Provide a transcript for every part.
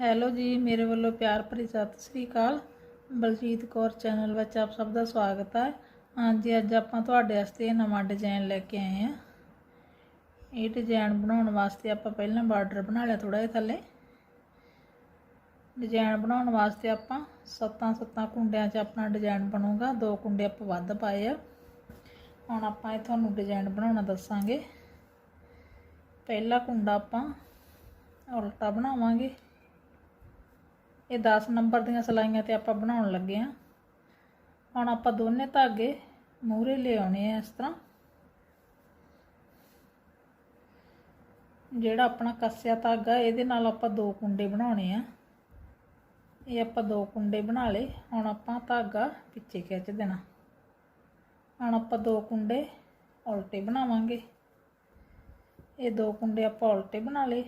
Hello ਜੀ, ਮੇਰੇ ਵੱਲੋਂ ਪਿਆਰ ਭਰੀ ਸਤਿ ਸ੍ਰੀ ਅਕਾਲ। ਬਲਜੀਤ ਕੌਰ ਚੈਨਲ ਵਿੱਚ ਆਪ ਸਭ ਦਾ ਸਵਾਗਤ ਹੈ। ਹਾਂਜੀ, ਅੱਜ ਆਪਾਂ ਤੁਹਾਡੇ ਵਾਸਤੇ ਇਹ ਨਵਾਂ ਡਿਜ਼ਾਈਨ ਲੈ ਕੇ ਆਏ ਹਾਂ। ਇਹ ਡਿਜ਼ਾਈਨ ਬਣਾਉਣ ਵਾਸਤੇ ਆਪਾਂ ਪਹਿਲਾਂ ਬਾਰਡਰ ਬਣਾ ਲਿਆ ਥੋੜਾ ਜਿਹਾ ਥੱਲੇ। ਡਿਜ਼ਾਈਨ ਬਣਾਉਣ ਵਾਸਤੇ ਆਪਾਂ ਸੱਤਾਂ ਸੱਤਾਂ ਕੁੰਡਿਆਂ 'ਚ ਆਪਣਾ ਡਿਜ਼ਾਈਨ ਬਣੂਗਾ। ਦੋ ਕੁੰਡੇ ਆਪਾਂ ਵੱਧ ਪਾਏ ਆ। ਹੁਣ ਆਪਾਂ ਇਹ ਤੁਹਾਨੂੰ ਡਿਜ਼ਾਈਨ ਬਣਾਉਣਾ ਦੱਸਾਂਗੇ। ਪਹਿਲਾ ਕੁੰਡਾ ਆਪਾਂ ਉਲਟਾ ਬਣਾਵਾਂਗੇ। ਇਹ 10 ਨੰਬਰ ਦੀਆਂ ਸਲਾਈਆਂ ਤੇ ਆਪਾਂ ਬਣਾਉਣ ਲੱਗੇ ਆ ਹੁਣ ਆਪਾਂ ਦੋਨੇ ਧਾਗੇ ਮੂਹਰੇ ਲਿਆਉਣੇ ਆ ਇਸ ਤਰ੍ਹਾਂ। ਜਿਹੜਾ ਆਪਣਾ ਕੱਸਿਆ ਧਾਗਾ ਇਹਦੇ ਨਾਲ ਆਪਾਂ ਦੋ ਕੁੰਡੇ ਬਣਾਉਣੇ ਆ। ਇਹ ਆਪਾਂ ਦੋ ਕੁੰਡੇ ਬਣਾ ਲਏ। ਹੁਣ ਆਪਾਂ ਧਾਗਾ ਪਿੱਛੇ ਖਿੱਚ ਦੇਣਾ। ਹੁਣ ਆਪਾਂ ਦੋ ਕੁੰਡੇ ਉਲਟੇ ਬਣਾਵਾਂਗੇ। ਇਹ ਦੋ ਕੁੰਡੇ ਆਪਾਂ ਉਲਟੇ ਬਣਾ ਲਏ।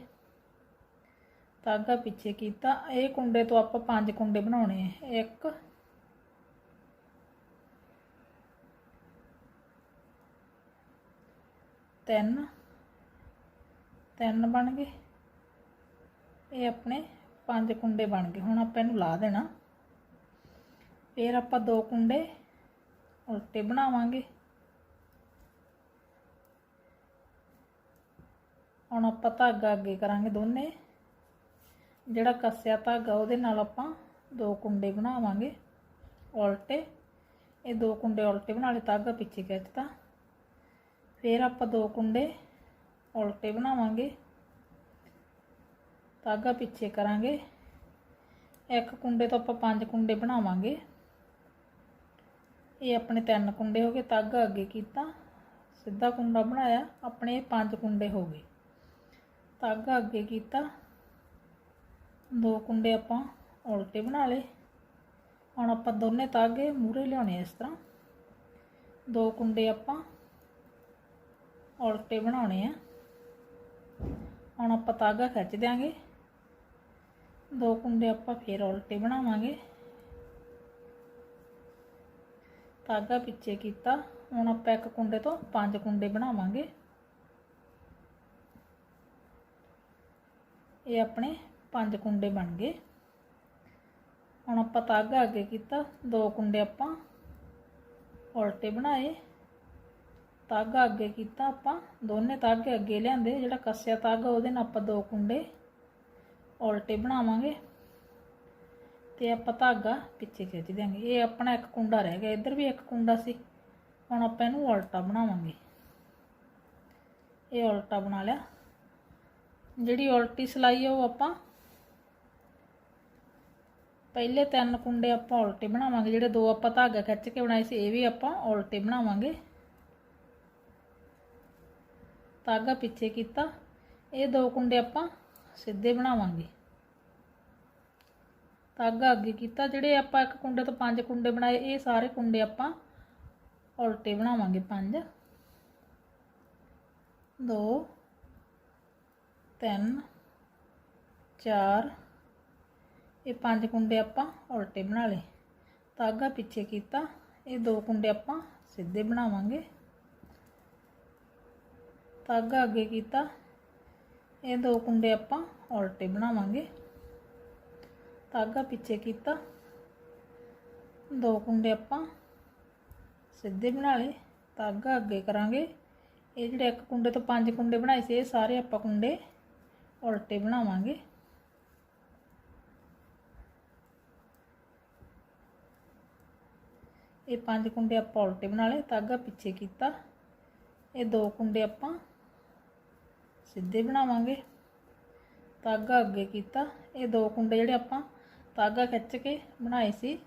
ਧਾਗਾ ਪਿੱਛੇ ਕੀਤਾ। ਇਹ ਕੁੰਡੇ ਤੋਂ ਆਪਾਂ ਪੰਜ ਕੁੰਡੇ ਬਣਾਉਣੇ ਆ। ਇੱਕ। ਤਿੰਨ। ਤਿੰਨ ਬਣ ਗਏ। ਇਹ ਆਪਣੇ ਪੰਜ ਕੁੰਡੇ ਬਣ ਗਏ। ਹੁਣ ਆਪਾਂ ਇਹਨੂੰ ਲਾ ਦੇਣਾ। ਫਿਰ ਆਪਾਂ ਦੋ ਕੁੰਡੇ ਉਲਟੇ ਬਣਾਵਾਂਗੇ। ਹੁਣ ਆਪਾਂ ਧਾਗਾ ਅੱਗੇ ਕਰਾਂਗੇ ਦੋਨੇ। ਜਿਹੜਾ ਕੱਸਿਆ ਧਾਗਾ, ਉਹਦੇ ਨਾਲ ਆਪਾਂ ਦੋ ਕੁੰਡੇ ਬਣਾਵਾਂਗੇ ਉਲਟੇ। ਇਹ ਦੋ ਕੁੰਡੇ ਉਲਟੇ ਬਣਾ ਲਏ, ਧਾਗਾ ਪਿੱਛੇ ਖਿੱਚਤਾ ਫਿਰ ਆਪਾਂ ਦੋ ਕੁੰਡੇ ਉਲਟੇ ਬਣਾਵਾਂਗੇ। ਧਾਗਾ ਪਿੱਛੇ ਕਰਾਂਗੇ। ਇੱਕ ਕੁੰਡੇ ਤੋਂ ਆਪਾਂ ਪੰਜ ਕੁੰਡੇ ਬਣਾਵਾਂਗੇ। ਇਹ ਆਪਣੇ ਤਿੰਨ ਕੁੰਡੇ ਹੋ ਗਏ, ਧਾਗਾ ਅੱਗੇ ਕੀਤਾ, ਸਿੱਧਾ ਕੁੰਡਾ ਬਣਾਇਆ, ਆਪਣੇ ਪੰਜ ਕੁੰਡੇ ਹੋ ਗਏ। ਧਾਗਾ ਅੱਗੇ ਕੀਤਾ। ਦੋ ਕੁੰਡੇ ਆਪਾਂ ਉਲਟੇ ਬਣਾ ਲਏ। ਹੁਣ ਆਪਾਂ ਦੋਨੇ ਤਾਗੇ ਮੂਰੇ ਲਿਆਉਣੇ ਇਸ ਤਰ੍ਹਾਂ। ਦੋ ਕੁੰਡੇ ਆਪਾਂ ਉਲਟੇ ਬਣਾਉਣੇ ਆ। ਹੁਣ ਆਪਾਂ ਧਾਗਾ ਖਿੱਚ ਦਿਆਂਗੇ। ਦੋ ਕੁੰਡੇ ਆਪਾਂ ਫੇਰ ਉਲਟੇ ਬਣਾਵਾਂਗੇ। ਧਾਗਾ ਪਿੱਛੇ ਕੀਤਾ। ਹੁਣ ਆਪਾਂ ਇੱਕ ਕੁੰਡੇ ਤੋਂ ਪੰਜ ਕੁੰਡੇ ਬਣਾਵਾਂਗੇ। ਇਹ ਆਪਣੇ ਪੰਜ ਕੁੰਡੇ ਬਣ ਗਏ। ਹੁਣ ਆਪਾਂ ਧਾਗਾ ਅੱਗੇ ਕੀਤਾ, ਦੋ ਕੁੰਡੇ ਆਪਾਂ ਉਲਟੇ ਬਣਾਏ। ਧਾਗਾ ਅੱਗੇ ਕੀਤਾ ਆਪਾਂ, ਦੋਨੇ ਧਾਗੇ ਅੱਗੇ ਲਿਆਂਦੇ, ਜਿਹੜਾ ਕੱਸਿਆ ਧਾਗਾ ਉਹਦੇ ਨਾਲ ਆਪਾਂ ਦੋ ਕੁੰਡੇ ਉਲਟੇ ਬਣਾਵਾਂਗੇ। ਤੇ ਆਪਾਂ ਧਾਗਾ ਪਿੱਛੇ ਖਿੱਚ ਦਿਆਂਗੇ। ਇਹ ਆਪਣਾ ਇੱਕ ਕੁੰਡਾ ਰਹਿ ਗਿਆ, ਇੱਧਰ ਵੀ ਇੱਕ ਕੁੰਡਾ ਸੀ। ਹੁਣ ਆਪਾਂ ਇਹਨੂੰ ਉਲਟਾ ਬਣਾਵਾਂਗੇ। ਇਹ ਉਲਟਾ ਬਣਾ ਲਿਆ। ਜਿਹੜੀ ਉਲਟੀ ਸਲਾਈ ਆ, ਉਹ ਆਪਾਂ ਪਹਿਲੇ ਤਿੰਨ ਕੁੰਡੇ ਆਪਾਂ ਉਲਟੇ ਬਣਾਵਾਂਗੇ, ਜਿਹੜੇ ਦੋ ਆਪਾਂ ਧਾਗਾ ਖਿੱਚ ਕੇ ਬਣਾਏ ਸੀ, ਇਹ ਵੀ ਆਪਾਂ ਉਲਟੇ ਬਣਾਵਾਂਗੇ। ਧਾਗਾ ਪਿੱਛੇ ਕੀਤਾ, ਇਹ ਦੋ ਕੁੰਡੇ ਆਪਾਂ ਸਿੱਧੇ ਬਣਾਵਾਂਗੇ। ਧਾਗਾ ਅੱਗੇ ਕੀਤਾ, ਜਿਹੜੇ ਆਪਾਂ ਇੱਕ ਕੁੰਡੇ ਤੋਂ ਪੰਜ ਕੁੰਡੇ ਬਣਾਏ, ਇਹ ਸਾਰੇ ਕੁੰਡੇ ਆਪਾਂ ਉਲਟੇ ਬਣਾਵਾਂਗੇ, ਪੰਜ। ਦੋ, ਤਿੰਨ, ਚਾਰ ਇਹ ਪੰਜ ਕੁੰਡੇ ਆਪਾਂ ਉਲਟੇ ਬਣਾ ਲਏ। ਧਾਗਾ ਪਿੱਛੇ ਕੀਤਾ। ਇਹ ਦੋ ਕੁੰਡੇ ਆਪਾਂ ਸਿੱਧੇ ਬਣਾਵਾਂਗੇ। ਧਾਗਾ ਅੱਗੇ ਕੀਤਾ। ਇਹ ਦੋ ਕੁੰਡੇ ਆਪਾਂ ਉਲਟੇ ਬਣਾਵਾਂਗੇ। ਧਾਗਾ ਪਿੱਛੇ ਕੀਤਾ। ਦੋ ਕੁੰਡੇ ਆਪਾਂ ਸਿੱਧੇ ਬਣਾ ਲਏ। ਤਾਗਾ ਅੱਗੇ ਕਰਾਂਗੇ। ਇਹ ਜਿਹੜੇ ਇੱਕ ਕੁੰਡੇ ਤੋਂ ਪੰਜ ਕੁੰਡੇ ਬਣਾਏ ਸੀ, ਇਹ ਸਾਰੇ ਆਪਾਂ ਕੁੰਡੇ ਉਲਟੇ ਬਣਾਵਾਂਗੇ। ਇਹ ਪੰਜ ਕੁੰਡੇ ਆਪਾਂ ਉਲਟੇ ਬਣਾ ਲਏ, ਧਾਗਾ ਪਿੱਛੇ ਕੀਤਾ। ਇਹ ਦੋ ਕੁੰਡੇ ਆਪਾਂ ਸਿੱਧੇ ਬਣਾਵਾਂਗੇ। ਧਾਗਾ ਅੱਗੇ ਕੀਤਾ। ਇਹ ਦੋ ਕੁੰਡੇ ਜਿਹੜੇ ਆਪਾਂ ਧਾਗਾ ਖਿੱਚ ਕੇ ਬਣਾਏ ਸੀ,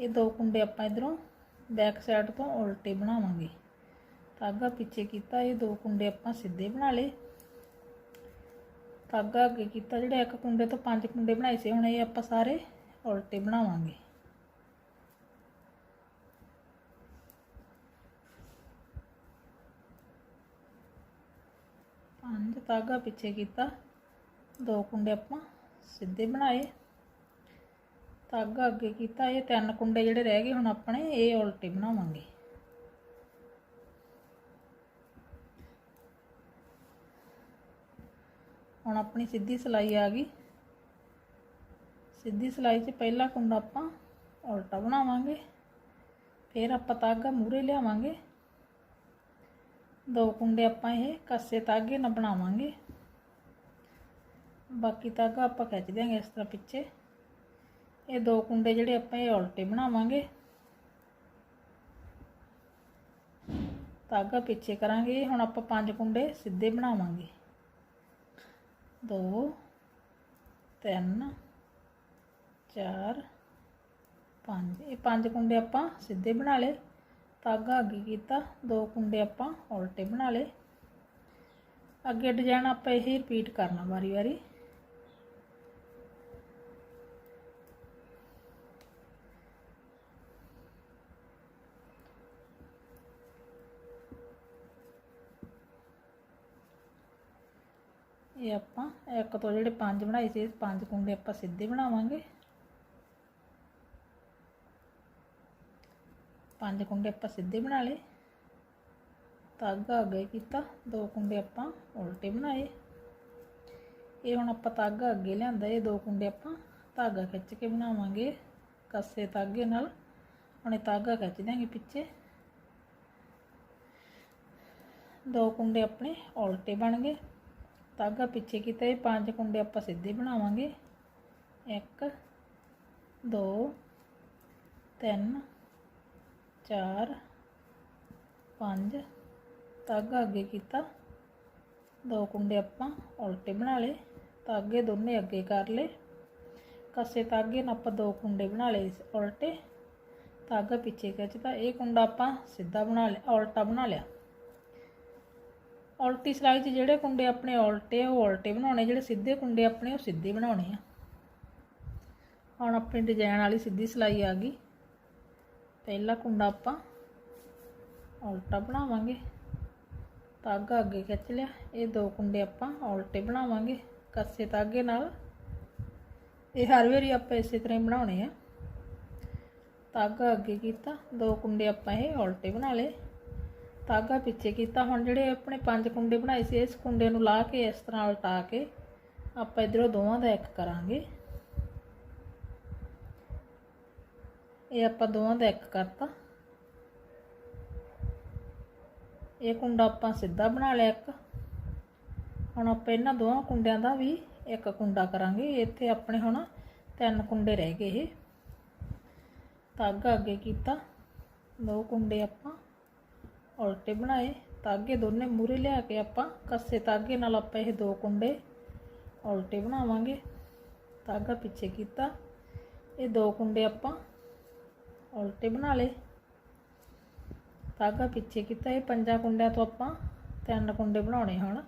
ਇਹ ਦੋ ਕੁੰਡੇ ਆਪਾਂ ਇਧਰੋਂ ਬੈਕ ਸਾਈਡ ਤੋਂ ਉਲਟੇ ਬਣਾਵਾਂਗੇ। ਧਾਗਾ ਪਿੱਛੇ ਕੀਤਾ, ਇਹ ਦੋ ਕੁੰਡੇ ਆਪਾਂ ਸਿੱਧੇ ਬਣਾ ਲਏ। ਧਾਗਾ ਅੱਗੇ ਕੀਤਾ, ਜਿਹੜੇ ਇੱਕ ਕੁੰਡੇ ਤੋਂ ਪੰਜ ਕੁੰਡੇ ਬਣਾਏ ਸੀ, ਹੁਣ ਇਹ ਆਪਾਂ ਸਾਰੇ ਉਲਟੇ ਬਣਾਵਾਂਗੇ ਪੰਜ ਧਾਗਾ ਪਿੱਛੇ ਕੀਤਾ। ਦੋ ਕੁੰਡੇ ਆਪਾਂ ਸਿੱਧੇ ਬਣਾਏ। ਧਾਗਾ ਅੱਗੇ ਕੀਤਾ। ਇਹ ਤਿੰਨ ਕੁੰਡੇ ਜਿਹੜੇ ਰਹਿ ਗਏ ਹੁਣ ਆਪਣੇ, ਇਹ ਉਲਟੇ ਬਣਾਵਾਂਗੇ। ਹੁਣ ਆਪਣੀ ਸਿੱਧੀ ਸਲਾਈ ਆ ਗਈ। ਸਿੱਧੀ ਸਿਲਾਈ 'ਚ ਪਹਿਲਾ ਕੁੰਡਾ ਆਪਾਂ ਉਲਟਾ ਬਣਾਵਾਂਗੇ। ਫਿਰ ਆਪਾਂ ਧਾਗਾ ਮੂਰੇ ਲਿਆਵਾਂਗੇ। ਦੋ ਕੁੰਡੇ ਆਪਾਂ ਇਹ ਕੱਸੇ ਤਾਗੇ ਨਾਲ ਬਣਾਵਾਂਗੇ ਬਾਕੀ ਤਾਗਾ ਆਪਾਂ ਖਿੱਚ ਦਿਆਂਗੇ ਇਸ ਤਰ੍ਹਾਂ ਪਿੱਛੇ ਇਹ ਦੋ ਕੁੰਡੇ ਜਿਹੜੇ ਆਪਾਂ ਇਹ ਉਲਟੇ ਬਣਾਵਾਂਗੇ ਤਾਗਾ ਪਿੱਛੇ ਕਰਾਂਗੇ ਹੁਣ ਆਪਾਂ ਪੰਜ ਕੁੰਡੇ ਸਿੱਧੇ ਬਣਾਵਾਂਗੇ 2 3 4 5 ਇਹ ਪੰਜ ਕੁੰਡੇ ਆਪਾਂ ਸਿੱਧੇ ਬਣਾ ਲਏ ਧਾਗਾ ਅੱਗੇ ਕੀਤਾ ਦੋ ਕੁੰਡੇ ਆਪਾਂ ਉਲਟੇ ਬਣਾ ਲਏ। ਅੱਗੇ ਡਿਜ਼ਾਈਨ ਆਪਾਂ ਇਹੀ ਰਿਪੀਟ ਕਰਨਾ ਵਾਰੀ ਵਾਰੀ। ਇਹ ਆਪਾਂ ਇੱਕ ਤੋਂ ਜਿਹੜੇ ਪੰਜ ਬਣਾਏ ਸੀ, ਪੰਜ ਕੁੰਡੇ ਆਪਾਂ ਸਿੱਧੇ ਬਣਾਵਾਂਗੇ। ਪੰਜ ਕੁੰਡੇ ਆਪਾਂ ਸਿੱਧੇ ਬਣਾ ਲਏ। ਤਾਗਾ ਅੱਗੇ ਕੀਤਾ, ਦੋ ਕੁੰਡੇ ਆਪਾਂ ਉਲਟੇ ਬਣਾਏ। ਇਹ ਹੁਣ ਆਪਾਂ ਤਾਗਾ ਅੱਗੇ ਲਿਆਂਦਾ, ਇਹ ਦੋ ਕੁੰਡੇ ਆਪਾਂ ਧਾਗਾ ਖਿੱਚ ਕੇ ਬਣਾਵਾਂਗੇ, ਕੱਸੇ ਤਾਗੇ ਨਾਲ। ਹੁਣ ਇਹ ਤਾਗਾ ਖਿੱਚ ਦਿਆਂਗੇ ਪਿੱਛੇ। ਦੋ ਕੁੰਡੇ ਆਪਣੇ ਉਲਟੇ ਬਣ ਗਏ। ਤਾਗਾ ਪਿੱਛੇ ਕੀਤਾ, ਇਹ ਪੰਜ ਕੁੰਡੇ ਆਪਾਂ ਸਿੱਧੇ ਬਣਾਵਾਂਗੇ। 1 2 3 4 5 ਤਾਗਾ ਅੱਗੇ ਕੀਤਾ। ਦੋ ਕੁੰਡੇ ਆਪਾਂ ਉਲਟੇ ਬਣਾ ਲਏ, ਧਾਗੇ ਦੋਨੇ ਅੱਗੇ ਕਰ ਲਏ। ਕੱਸੇ ਤਾਗੇ ਨਾਲ ਆਪਾਂ ਦੋ ਕੁੰਡੇ ਬਣਾ ਲਏ ਉਲਟੇ। ਤਾਗਾ ਪਿੱਛੇ ਖਿੱਚਤਾ, ਇਹ ਕੁੰਡਾ ਆਪਾਂ ਸਿੱਧਾ ਬਣਾ ਲਿਆ, ਉਲਟਾ ਬਣਾ ਲਿਆ। ਉਲਟੀ ਸਿਲਾਈ 'ਚ ਜਿਹੜੇ ਕੁੰਡੇ ਆਪਣੇ ਉਲਟੇ ਆ ਉਹ ਉਲਟੇ ਬਣਾਉਣੇ, ਜਿਹੜੇ ਸਿੱਧੇ ਕੁੰਡੇ ਆਪਣੇ, ਉਹ ਸਿੱਧੇ ਬਣਾਉਣੇ ਆ। ਹੁਣ ਆਪਣੀ ਡਿਜ਼ਾਈਨ ਵਾਲੀ ਸਿੱਧੀ ਸਿਲਾਈ ਆ ਗਈ। ਪਹਿਲਾ ਕੁੰਡਾ ਆਪਾਂ ਉਲਟਾ ਬਣਾਵਾਂਗੇ। ਧਾਗਾ ਅੱਗੇ ਖਿੱਚ ਲਿਆ। ਇਹ ਦੋ ਕੁੰਡੇ ਆਪਾਂ ਉਲਟੇ ਬਣਾਵਾਂਗੇ ਕੱਸੇ ਧਾਗੇ ਨਾਲ। ਇਹ ਹਰ ਵਾਰੀ ਆਪਾਂ ਇਸੇ ਤਰ੍ਹਾਂ ਹੀ ਬਣਾਉਣੇ ਆ। ਧਾਗਾ ਅੱਗੇ ਕੀਤਾ, ਦੋ ਕੁੰਡੇ ਆਪਾਂ ਇਹ ਉਲਟੇ ਬਣਾ ਲਏ। ਧਾਗਾ ਪਿੱਛੇ ਕੀਤਾ, ਹੁਣ ਜਿਹੜੇ ਆਪਣੇ ਪੰਜ ਕੁੰਡੇ ਬਣਾਏ ਸੀ, ਇਸ ਕੁੰਡੇ ਨੂੰ ਲਾ ਕੇ ਇਸ ਤਰ੍ਹਾਂ ਉਲਟਾ ਕੇ ਆਪਾਂ ਇਧਰੋਂ ਦੋਵਾਂ ਦਾ ਇੱਕ ਕਰਾਂਗੇ। ਇਹ ਆਪਾਂ ਦੋਵਾਂ ਦਾ ਇੱਕ ਕਰਤਾ। ਇਹ ਕੁੰਡਾ ਆਪਾਂ ਸਿੱਧਾ ਬਣਾ ਲਿਆ ਇੱਕ। ਹੁਣ ਆਪਾਂ ਇਹਨਾਂ ਦੋਵਾਂ ਕੁੰਡਿਆਂ ਦਾ ਵੀ ਇੱਕ ਕੁੰਡਾ ਕਰਾਂਗੇ। ਇੱਥੇ ਆਪਣੇ ਹੁਣ ਤਿੰਨ ਕੁੰਡੇ ਰਹਿ ਗਏ ਇਹ। ਤਾਗਾ ਅੱਗੇ ਕੀਤਾ। ਦੋ ਕੁੰਡੇ ਆਪਾਂ ਉਲਟੇ ਬਣਾਏ। ਤਾਗੇ ਦੋਨੇ ਮੂਰੇ ਲਿਆ ਕੇ ਆਪਾਂ ਕੱਸੇ ਤਾਗੇ ਨਾਲ ਆਪਾਂ ਇਹ ਦੋ ਕੁੰਡੇ ਉਲਟੇ ਬਣਾਵਾਂਗੇ। ਤਾਗਾ ਪਿੱਛੇ ਕੀਤਾ। ਇਹ ਦੋ ਕੁੰਡੇ ਆਪਾਂ ਉਲਟੇ ਬਣਾ ਲਏ। ਧਾਗਾ ਪਿੱਛੇ ਕੀਤਾ ਇਹ ਪੰਜਾਂ ਕੁੰਡਿਆਂ ਤੋਂ ਆਪਾਂ ਤਿੰਨ ਕੁੰਡੇ ਬਣਾਉਣੇ ਹਨ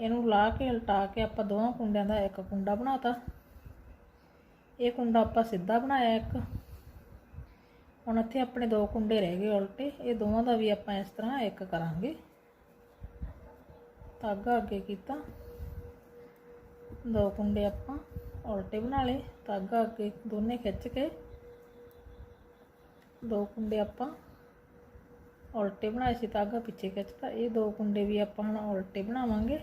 ਇਹਨੂੰ ਲਾ ਕੇ, ਉਲਟਾ ਕੇ ਆਪਾਂ ਦੋਵਾਂ ਕੁੰਡਿਆਂ ਦਾ ਇੱਕ ਕੁੰਡਾ ਬਣਾਤਾ। ਇਹ ਕੁੰਡਾ ਆਪਾਂ ਸਿੱਧਾ ਬਣਾਇਆ ਇੱਕ। ਹੁਣ ਇੱਥੇ ਆਪਣੇ ਦੋ ਕੁੰਡੇ ਰਹਿ ਗਏ ਉਲਟੇ। ਇਹ ਦੋਵਾਂ ਦਾ ਵੀ ਆਪਾਂ ਇਸ ਤਰ੍ਹਾਂ ਇੱਕ ਕਰਾਂਗੇ। ਧਾਗਾ ਅੱਗੇ ਕੀਤਾ। ਦੋ ਕੁੰਡੇ ਆਪਾਂ ਉਲਟੇ ਬਣਾ ਲਏ। ਧਾਗਾ ਅੱਗੇ ਦੋਨੇ ਖਿੱਚ ਕੇ ਦੋ ਕੁੰਡੇ ਆਪਾਂ ਉਲਟੇ ਬਣਾਏ ਸੀ ਧਾਗਾ ਪਿੱਛੇ ਖਿੱਚਤਾ ਇਹ ਦੋ ਕੁੰਡੇ ਵੀ ਆਪਾਂ ਹੁਣ ਉਲਟੇ ਬਣਾਵਾਂਗੇ।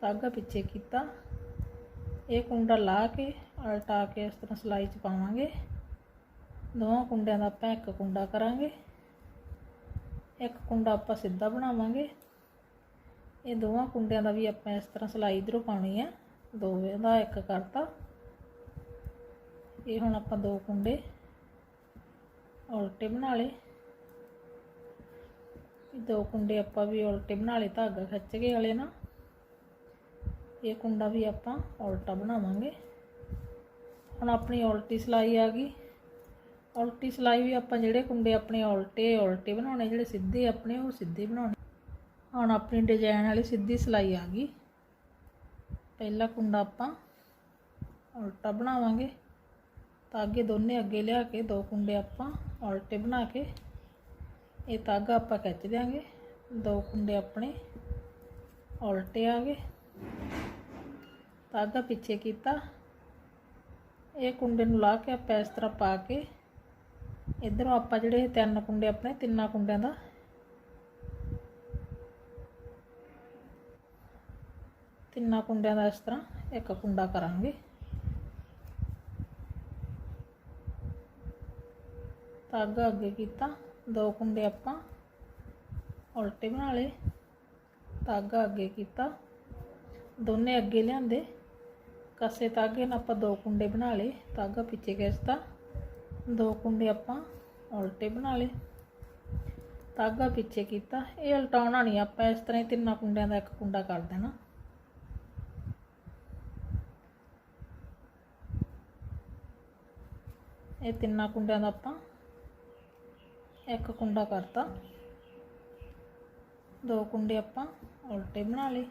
ਧਾਗਾ ਪਿੱਛੇ ਕੀਤਾ। ਇਹ ਕੁੰਡਾ ਲਾ ਕੇ, ਉਲਟਾ ਕੇ ਇਸ ਤਰ੍ਹਾਂ ਸਲਾਈ 'ਚ ਪਾਵਾਂਗੇ। ਦੋਵਾਂ ਕੁੰਡਿਆਂ ਦਾ ਆਪਾਂ ਇੱਕ ਕੁੰਡਾ ਕਰਾਂਗੇ। ਇੱਕ ਕੁੰਡਾ ਆਪਾਂ ਸਿੱਧਾ ਬਣਾਵਾਂਗੇ। ਇਹ ਦੋਵਾਂ ਕੁੰਡਿਆਂ ਦਾ ਵੀ ਆਪਾਂ ਇਸ ਤਰ੍ਹਾਂ ਸਲਾਈ ਇਧਰੋਂ ਪਾਉਣੀ ਆ। ਦੋਵੇਂ ਦਾ ਇੱਕ ਕਰਤਾ। ਇਹ ਹੁਣ ਆਪਾਂ ਦੋ ਕੁੰਡੇ ਉਲਟੇ ਬਣਾ ਲਏ। ਦੋ ਕੁੰਡੇ ਆਪਾਂ ਵੀ ਉਲਟੇ ਬਣਾ ਲਏ, ਧਾਗਾ ਖਿੱਚ ਕੇ ਵਾਲੇ ਨਾ। ਇਹ ਕੁੰਡਾ ਵੀ ਆਪਾਂ ਉਲਟਾ ਬਣਾਵਾਂਗੇ। ਹੁਣ ਆਪਣੀ ਉਲਟੀ ਸਲਾਈ ਆ ਗਈ। ਉਲਟੀ ਸਲਾਈ ਵੀ ਆਪਾਂ ਜਿਹੜੇ ਕੁੰਡੇ ਆਪਣੇ ਉਲਟੇ ਉਲਟੇ ਬਣਾਉਣੇ, ਜਿਹੜੇ ਸਿੱਧੇ ਆਪਣੇ, ਉਹ ਸਿੱਧੇ ਬਣਾਉਣੇ। ਹੁਣ ਆਪਣੀ ਡਿਜ਼ਾਈਨ ਵਾਲੀ ਸਿੱਧੀ ਸਲਾਈ ਆ ਗਈ। ਪਹਿਲਾ ਕੁੰਡਾ ਆਪਾਂ ਉਲਟਾ ਬਣਾਵਾਂਗੇ। ਤਾਗੇ ਦੋਨੇ ਅੱਗੇ ਲਿਆ ਕੇ, ਦੋ ਕੁੰਡੇ ਆਪਾਂ ਉਲਟੇ ਬਣਾ ਕੇ, ਇਹ ਤਾਗਾ ਆਪਾਂ ਖਿੱਚ ਦਿਆਂਗੇ। ਦੋ ਕੁੰਡੇ ਆਪਣੇ ਉਲਟੇ ਆ ਗਏ। ਤਾਗਾ ਪਿੱਛੇ ਕੀਤਾ। ਇਹ ਕੁੰਡੇ ਨੂੰ ਲਾ ਕੇ ਆਪਾਂ ਇਸ ਤਰ੍ਹਾਂ ਪਾ ਕੇ, ਇਧਰੋਂ ਆਪਾਂ ਜਿਹੜੇ ਤਿੰਨ ਕੁੰਡੇ ਆਪਣੇ ਤਿੰਨਾਂ ਕੁੰਡਿਆਂ ਦਾ ਤਿੰਨਾਂ ਕੁੰਡਿਆਂ ਦਾ ਇਸ ਤਰ੍ਹਾਂ ਇੱਕ ਕੁੰਡਾ ਕਰਾਂਗੇ। ਧਾਗਾ ਅੱਗੇ ਕੀਤਾ। ਦੋ ਕੁੰਡੇ ਆਪਾਂ ਉਲਟੇ ਬਣਾ ਲਏ। ਧਾਗਾ ਅੱਗੇ ਕੀਤਾ। ਦੋਨੇ ਅੱਗੇ ਲਿਆਂਦੇ। ਕਸੇ ਧਾਗੇ ਨਾਲ ਆਪਾਂ ਦੋ ਕੁੰਡੇ ਬਣਾ ਲਏ। ਧਾਗਾ ਪਿੱਛੇ ਖਿੱਚਤਾ ਦੋ ਕੁੰਡੇ ਆਪਾਂ ਉਲਟੇ ਬਣਾ ਲਏ। ਧਾਗਾ ਪਿੱਛੇ ਕੀਤਾ। ਇਹ ਉਲਟਾਉਣਾ ਨਹੀਂ, ਆਪਾਂ ਇਸ ਤਰ੍ਹਾਂ ਹੀ ਤਿੰਨਾਂ ਕੁੰਡਿਆਂ ਦਾ ਇੱਕ ਕੁੰਡਾ ਕਰ ਦੇਣਾ। ਇਹ ਤਿੰਨਾਂ ਕੁੰਡਿਆਂ ਦਾ ਆਪਾਂ ਇੱਕ ਕੁੰਡਾ ਕਰਤਾ। ਦੋ ਕੁੰਡੇ ਆਪਾਂ ਉਲਟੇ ਬਣਾ ਲਏ।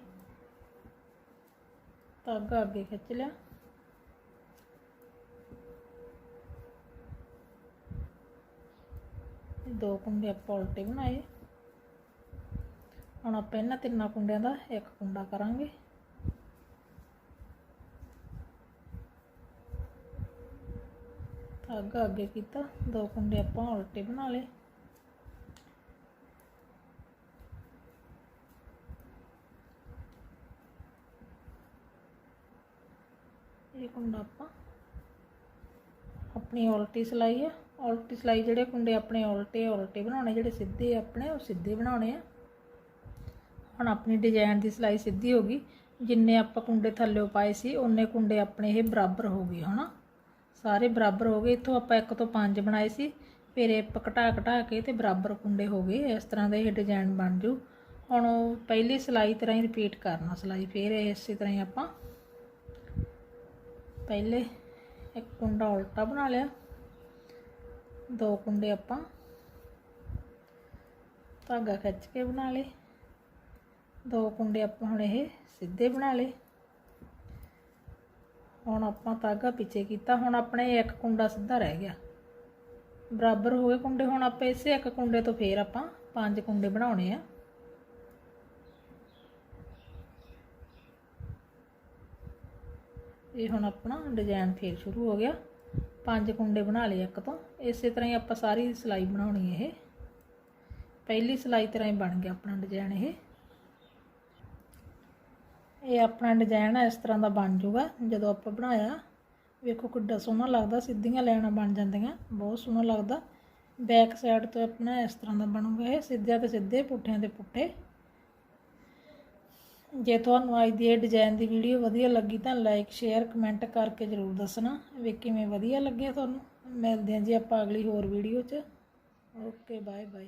ਧਾਗਾ ਅੱਗੇ ਖਿੱਚ ਲਿਆ। ਦੋ ਕੁੰਡੇ ਆਪਾਂ ਉਲਟੇ ਬਣਾਏ। ਹੁਣ ਆਪਾਂ ਇਹਨਾਂ ਤਿੰਨਾਂ ਕੁੰਡਿਆਂ ਦਾ ਇੱਕ ਕੁੰਡਾ ਕਰਾਂਗੇ। ਧਾਗਾ ਅੱਗੇ ਕੀਤਾ। ਦੋ ਕੁੰਡੇ ਆਪਾਂ ਉਲਟੇ ਬਣਾ ਲਏ। ਇਹ ਕੁੰਡਾ ਆਪਾਂ ਆਪਣੀ ਉਲਟੀ ਸਿਲਾਈ ਆ। ਉਲਟੀ ਸਿਲਾਈ ਜਿਹੜੇ ਕੁੰਡੇ ਆਪਣੇ ਉਲਟੇ ਉਲਟੇ ਬਣਾਉਣੇ, ਜਿਹੜੇ ਸਿੱਧੇ ਆਪਣੇ, ਉਹ ਸਿੱਧੇ ਬਣਾਉਣੇ ਆ। ਹੁਣ ਆਪਣੀ ਡਿਜ਼ਾਈਨ ਦੀ ਸਿਲਾਈ ਸਿੱਧੀ ਹੋ ਗਈ। ਜਿੰਨੇ ਆਪਾਂ ਕੁੰਡੇ ਥੱਲੇ ਪਾਏ ਸੀ, ਉਹਨੇ ਕੁੰਡੇ ਆਪਣੇ ਇਹ ਬਰਾਬਰ ਹੋ ਗਏ, ਹਨਾ? ਸਾਰੇ ਬਰਾਬਰ ਹੋ ਗਏ। ਇੱਥੋਂ ਆਪਾਂ ਇੱਕ ਤੋਂ ਪੰਜ ਬਣਾਏ ਸੀ। ਫਿਰ ਇਹ ਆਪਾਂ ਘਟਾ ਘਟਾ ਕੇ ਤੇ ਬਰਾਬਰ ਕੁੰਡੇ ਹੋ ਗਏ। ਇਸ ਤਰ੍ਹਾਂ ਦਾ ਇਹ ਡਿਜ਼ਾਈਨ ਬਣ ਜੂ। ਹੁਣ ਉਹ ਪਹਿਲੀ ਸਿਲਾਈ ਤਰ੍ਹਾਂ ਹੀ ਰਿਪੀਟ ਕਰਨਾ, ਸਿਲਾਈ। ਫਿਰ ਇਸੇ ਤਰ੍ਹਾਂ ਹੀ ਆਪਾਂ ਪਹਿਲੇ ਇੱਕ ਕੁੰਡਾ ਉਲਟਾ ਬਣਾ ਲਿਆ। ਦੋ ਕੁੰਡੇ ਆਪਾਂ ਧਾਗਾ ਖਿੱਚ ਕੇ ਬਣਾ ਲਏ। ਦੋ ਕੁੰਡੇ ਆਪਾਂ ਹੁਣ ਇਹ ਸਿੱਧੇ ਬਣਾ ਲਏ। ਹੁਣ ਆਪਾਂ ਧਾਗਾ ਪਿੱਛੇ ਕੀਤਾ। ਹੁਣ ਆਪਣੇ ਇੱਕ ਕੁੰਡਾ ਸਿੱਧਾ ਰਹਿ ਗਿਆ। ਬਰਾਬਰ ਹੋ ਗਏ ਕੁੰਡੇ। ਹੁਣ ਆਪਾਂ ਇਸੇ ਇੱਕ ਕੁੰਡੇ ਤੋਂ ਫੇਰ ਆਪਾਂ ਪੰਜ ਕੁੰਡੇ ਬਣਾਉਣੇ ਆ। ਇਹ ਹੁਣ ਆਪਣਾ ਡਿਜ਼ਾਈਨ ਫੇਰ ਸ਼ੁਰੂ ਹੋ ਗਿਆ। ਪੰਜ ਕੁੰਡੇ ਬਣਾ ਲਏ ਇੱਕ ਤੋਂ। ਇਸੇ ਤਰ੍ਹਾਂ ਹੀ ਆਪਾਂ ਸਾਰੀ ਸਿਲਾਈ ਬਣਾਉਣੀ ਇਹ। ਪਹਿਲੀ ਸਿਲਾਈ ਤਰ੍ਹਾਂ ਹੀ ਬਣ ਗਿਆ ਆਪਣਾ ਡਿਜ਼ਾਈਨ ਇਹ। ਇਹ ਆਪਣਾ ਡਿਜ਼ਾਈਨ ਇਸ ਤਰ੍ਹਾਂ ਦਾ ਬਣ ਜਾਊਗਾ। ਜਦੋਂ ਆਪਾਂ ਬਣਾਇਆ, ਵੇਖੋ ਕਿੱਡਾ ਸੋਹਣਾ ਲੱਗਦਾ, ਸਿੱਧੀਆਂ ਲਾਈਨਾਂ ਬਣ ਜਾਂਦੀਆਂ, ਬਹੁਤ ਸੋਹਣਾ ਲੱਗਦਾ। ਬੈਕ ਸਾਈਡ ਤੋਂ ਆਪਣਾ ਇਸ ਤਰ੍ਹਾਂ ਦਾ ਬਣੂਗਾ ਇਹ, ਸਿੱਧਿਆਂ ਤੇ ਸਿੱਧੇ, ਪੁੱਠਿਆਂ ਤੇ ਪੁੱਠੇ। ਜੇ ਤੁਹਾਨੂੰ ਅੱਜ ਦੀ ਇਹ ਡਿਜ਼ਾਈਨ ਦੀ ਵੀਡੀਓ ਵਧੀਆ ਲੱਗੀ ਤਾਂ ਲਾਈਕ ਸ਼ੇਅਰ ਕਮੈਂਟ ਕਰਕੇ ਜ਼ਰੂਰ ਦੱਸਣਾ। ਵੀ ਕਿਵੇਂ ਵਧੀਆ ਲੱਗਿਆ ਤੁਹਾਨੂੰ? ਮਿਲਦੇ ਹਾਂ ਜੀ ਆਪਾਂ ਅਗਲੀ ਹੋਰ ਵੀਡੀਓ 'ਚ। Okay bye bye